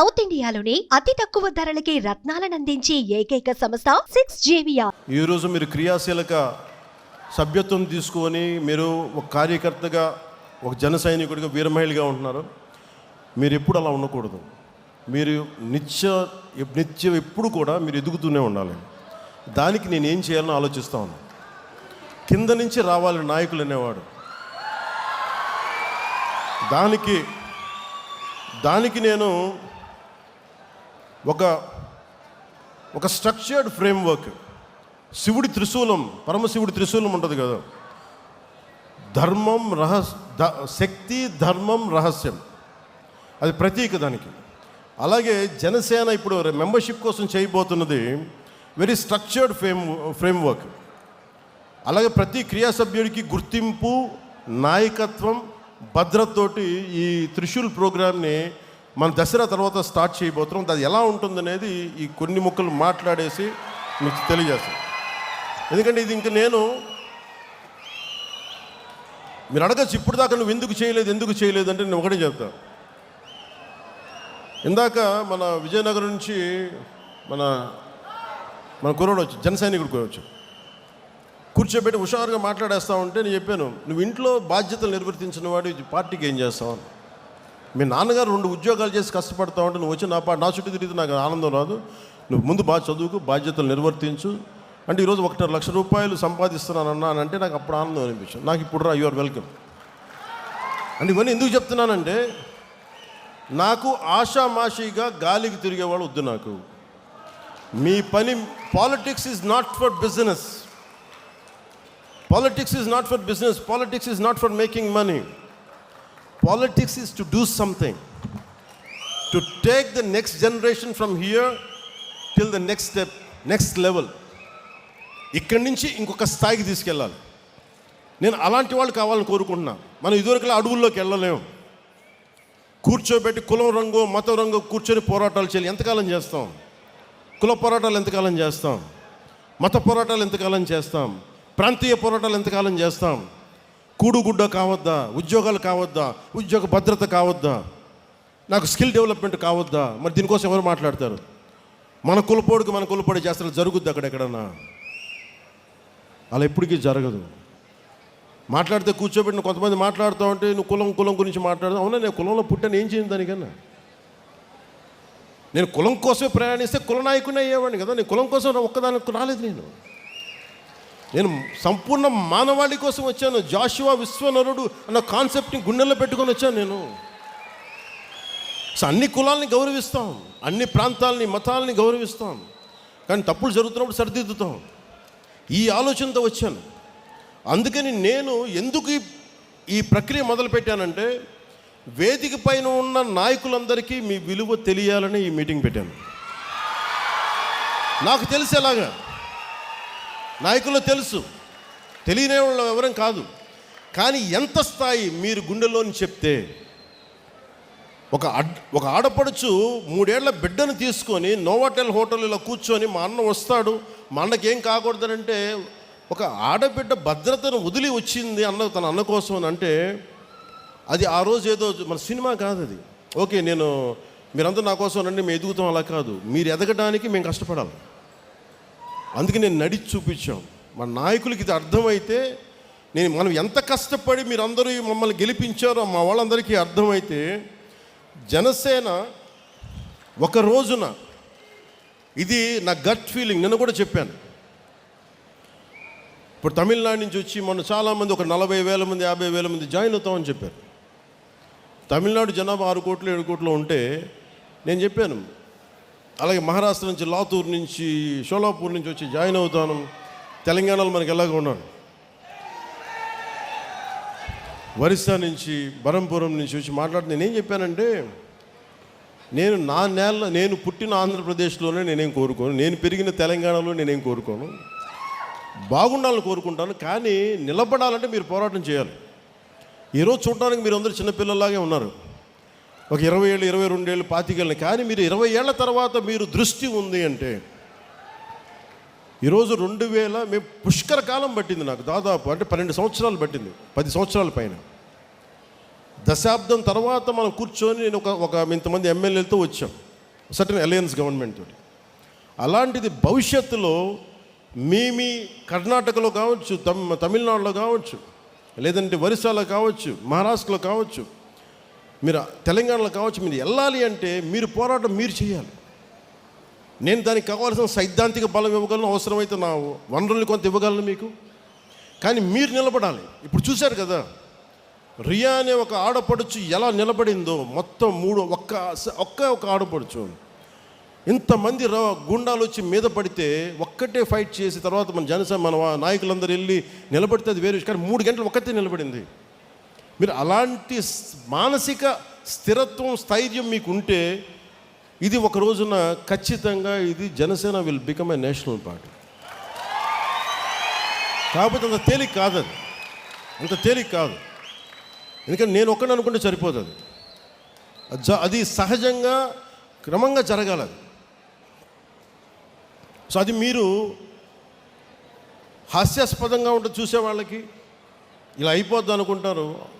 South ఇండియాలోని అతి తక్కువ ధరలకి రత్నాలనందించే ఏకైక సంస్థ సిక్స్ జేవియా ఈరోజు మీరు క్రియాశీలక సభ్యత్వం తీసుకొని మీరు ఒక కార్యకర్తగా ఒక జన సైనికుడిగా వీరమహిళగా ఉంటున్నారు. మీరు ఎప్పుడు అలా ఉండకూడదు. మీరు నిత్య నిత్యం ఎప్పుడు కూడా మీరు ఎదుగుతూనే ఉండాలి. దానికి నేను ఏం చేయాలని ఆలోచిస్తా ఉన్నాను కింద నుంచి రావాలి నాయకులు అనేవాడు. దానికి దానికి నేను ఒక ఒక స్ట్రక్చర్డ్ ఫ్రేమ్వర్క్ శివుడి త్రిశూలం పరమశివుడి త్రిశూలం ఉంటుంది కదా. ధర్మం రహస్ ద- శక్తి ధర్మం రహస్యం. అది ప్రతీక దానికి. అలాగే జనసేన ఇప్పుడు మెంబర్షిప్ కోసం చేయబోతున్నది వెరీ స్ట్రక్చర్డ్ ఫ్రేమ్ ఫ్రేమ్వర్క్ అలాగే ప్రతి క్రియా సభ్యుడికి గుర్తింపు నాయకత్వం భద్రతతోటి ఈ త్రిశూల్ ప్రోగ్రామ్ని మన దసరా తర్వాత స్టార్ట్ చేయబోతున్నాం. అది ఎలా ఉంటుందనేది ఈ కొన్ని ముక్కలు మాట్లాడేసి మీకు తెలియజేస్తాను ఎందుకంటే ఇది ఇంకా నేను మీరు అడగచ్చు ఇప్పుడు దాకా నువ్వు ఎందుకు చేయలేదు ఎందుకు చేయలేదు అంటే నేను ఒకటే చెప్తాను ఇందాక మన విజయనగరం నుంచి మన మన కుర్రోడు వచ్చి జన సైనికుడు వచ్చి కూర్చోబెట్టి హుషారుగా మాట్లాడేస్తా ఉంటే నేను చెప్పాను నువ్వు ఇంట్లో బాధ్యతలు నిర్వర్తించిన వాడు పార్టీకి ఏం చేస్తావు? అని. మీ నాన్నగారు రెండు ఉద్యోగాలు చేసి కష్టపడతా ఉంటే నువ్వు వచ్చి నా పా నా చుట్టూ తిరిగితే నాకు ఆనందం రాదు. నువ్వు ముందు బాగా చదువుకు బాధ్యతలు నిర్వర్తించు. అంటే ఈరోజు ఒకటిన్నర లక్ష రూపాయలు సంపాదిస్తున్నాను అన్నా అంటే నాకు అప్పుడు ఆనందం అనిపించింది. నాకు ఇప్పుడు రా యువర్ వెల్కమ్ అంటే ఇవన్నీ ఎందుకు చెప్తున్నానంటే నాకు ఆషామాషిగా గాలికి తిరిగేవాడు వద్దు నాకు. మీ పని politics is not for business politics is not for business politics is not for making money politics is to do something to take the next generation from here till the next step next level ఇక్కడి నుంచి ఇంకొక స్థాయికి తీసుకెళ్ళాలి. నేను అలాంటి వాళ్ళు కావాలని కోరుకుంటున్నాను మనం ఇదివరకులా అడవుల్లోకి వెళ్ళలేము. కూర్చోబెట్టి కులం రంగు మతం రంగు కూర్చొని పోరాటాలు చేయాలి. ఎంతకాలం చేస్తాం? కుల పోరాటాలు ఎంతకాలం చేస్తాం? మత పోరాటాలు ఎంతకాలం చేస్తాం? ప్రాంతీయ పోరాటాలు ఎంతకాలం చేస్తాం? కూడుగుడ్డ కావద్దా? ఉద్యోగాలు కావద్దా? ఉద్యోగ భద్రత కావద్దా? నాకు స్కిల్ డెవలప్మెంట్ కావద్దా? మరి దీనికోసం ఎవరు మాట్లాడతారు? మన కులపోడికి మన కులపోడి చేస్తారు జరుగుద్ది అక్కడెక్కడన్నా అలా ఎప్పటికీ జరగదు. మాట్లాడితే కూర్చోబెట్టిన కొంతమంది మాట్లాడుతూ ఉంటే నువ్వు కులం కులం గురించి మాట్లాడదు? అవునా నేను కులంలో పుట్టాను ఏం చేయను దానికన్నా? నేను కులం కోసమే ప్రయాణిస్తే కుల నాయకుని అయ్యేవాడిని కదా నేను కులం కోసం ఒక్కదానికి రాలేదు నేను. నేను సంపూర్ణ మానవాళి కోసం వచ్చాను. జాషువా విశ్వనరుడు అన్న కాన్సెప్ట్ని గుండెల్లో పెట్టుకొని వచ్చాను నేను. సో అన్ని కులాల్ని గౌరవిస్తాం. అన్ని ప్రాంతాలని మతాలని గౌరవిస్తాం. కానీ తప్పులు జరుగుతున్నప్పుడు సరిదిద్దుతాం. ఈ ఆలోచనతో వచ్చాను. అందుకని నేను ఎందుకు ఈ- ఈ ప్రక్రియ మొదలుపెట్టానంటే వేదిక పైన ఉన్న నాయకులందరికీ మీ విలువ తెలియాలని ఈ మీటింగ్ పెట్టాను. నాకు తెలిసేలాగా. నాయకులు తెలుసు. తెలియని వాళ్ళ వివరం కాదు. కానీ ఎంత స్థాయి మీరు గుండెలోని చెప్తే ఒక అడ్ ఒక ఆడపడుచు మూడేళ్ళ బిడ్డను తీసుకొని నోవాటెల్ హోటల్ ఇలా కూర్చొని మా అన్న వస్తాడు మా అన్నకి ఏం కాకూడదనంటే ఒక ఆడబిడ్డ భద్రతను వదిలి వచ్చింది అన్న తన అన్న కోసం అని అంటే అది ఆ రోజు ఏదో మన సినిమా కాదు అది. ఓకే నేను మీరంతా నా కోసం రండి మేము ఎదుగుతాం అలా కాదు. మీరు ఎదగడానికి మేము కష్టపడాలి. అందుకే నేను నడిచి చూపించాం మన నాయకులకి ఇది అర్థమైతే నేను మనం ఎంత కష్టపడి మీరందరూ మమ్మల్ని గెలిపించారో మా వాళ్ళందరికీ అర్థమైతే జనసేన ఒక రోజున ఇది నా గట్ ఫీలింగ్ నిన్న కూడా చెప్పాను. ఇప్పుడు తమిళనాడు నుంచి వచ్చి మొన్న చాలామంది ఒక నలభై వేల మంది యాభై వేల మంది జాయిన్ అవుతామని చెప్పారు. తమిళనాడు జనాభా ఆరు కోట్లు ఏడు కోట్లు ఉంటే నేను చెప్పాను అలాగే మహారాష్ట్ర నుంచి లాతూర్ నుంచి షోలాపూర్ నుంచి వచ్చి జాయిన్ అవుతాను. తెలంగాణలో మనకి ఎలాగ ఉన్నాను ఒరిస్సా నుంచి బరంపురం నుంచి వచ్చి మాట్లాడి నేనేం చెప్పానంటే నేను నా నేల నేను పుట్టిన ఆంధ్రప్రదేశ్లోనే నేనేం కోరుకోను నేను పెరిగిన తెలంగాణలో నేనేం కోరుకోను. బాగుండాలని కోరుకుంటాను కానీ నిలబడాలంటే మీరు పోరాటం చేయాలి. ఈరోజు చూడడానికి మీరు అందరూ చిన్నపిల్లలాగే ఉన్నారు. ఒక ఇరవై ఏళ్ళు ఇరవై రెండేళ్ళు పాతికేళ్ళని కానీ మీరు ఇరవై ఏళ్ళ తర్వాత మీరు దృష్టి ఉంది అంటే ఈరోజు రెండు వేల మేము పుష్కర కాలం పట్టింది నాకు దాదాపు అంటే పన్నెండు సంవత్సరాలు పట్టింది పది సంవత్సరాల పైన. దశాబ్దం తర్వాత మనం కూర్చొని నేను ఒక ఒక ఇంతమంది ఎమ్మెల్యేలతో వచ్చాం సర్టన్ అలయన్స్ గవర్నమెంట్ తోటి. అలాంటిది భవిష్యత్తులో మీ మీ కర్ణాటకలో కావచ్చు తమ్ తమిళనాడులో కావచ్చు లేదంటే ఒరిస్సాలో కావచ్చు మహారాష్ట్రలో కావచ్చు మీరు తెలంగాణలో కావచ్చు మీరు వెళ్ళాలి అంటే మీరు పోరాటం మీరు చేయాలి. నేను దానికి కావాల్సిన సైద్ధాంతిక బలం ఇవ్వగలను అవసరమైతే నా వనరుల్ని కొంత ఇవ్వగలను మీకు. కానీ మీరు నిలబడాలి. ఇప్పుడు చూశారు కదా రియా అనే ఒక ఆడపడుచు ఎలా నిలబడిందో మొత్తం మూడు ఒక్క ఒక్క ఒక ఆడపడుచు. ఇంతమంది ర గుండాలు వచ్చి మీద పడితే ఒక్కటే ఫైట్ చేసి తర్వాత మన జనసేన మన నాయకులందరూ వెళ్ళి నిలబడితే అది వేరే విషయం. కానీ మూడు గంటలు ఒక్కతే నిలబడింది. మీరు అలాంటి మానసిక స్థిరత్వం స్థైర్యం మీకు ఉంటే ఇది ఒక రోజున ఖచ్చితంగా ఇది Janasena will become a national party కాకపోతే అంత తేలిక కాదు అది అంత తేలిక కాదు. ఎందుకంటే నేను ఒక్కడిని అనుకుంటే సరిపోదు అది. అది సహజంగా క్రమంగా జరగాలి అది. సో అది మీరు హాస్యాస్పదంగా ఉంటుంది చూసే వాళ్ళకి ఇలా అయిపోద్ది అనుకుంటారు.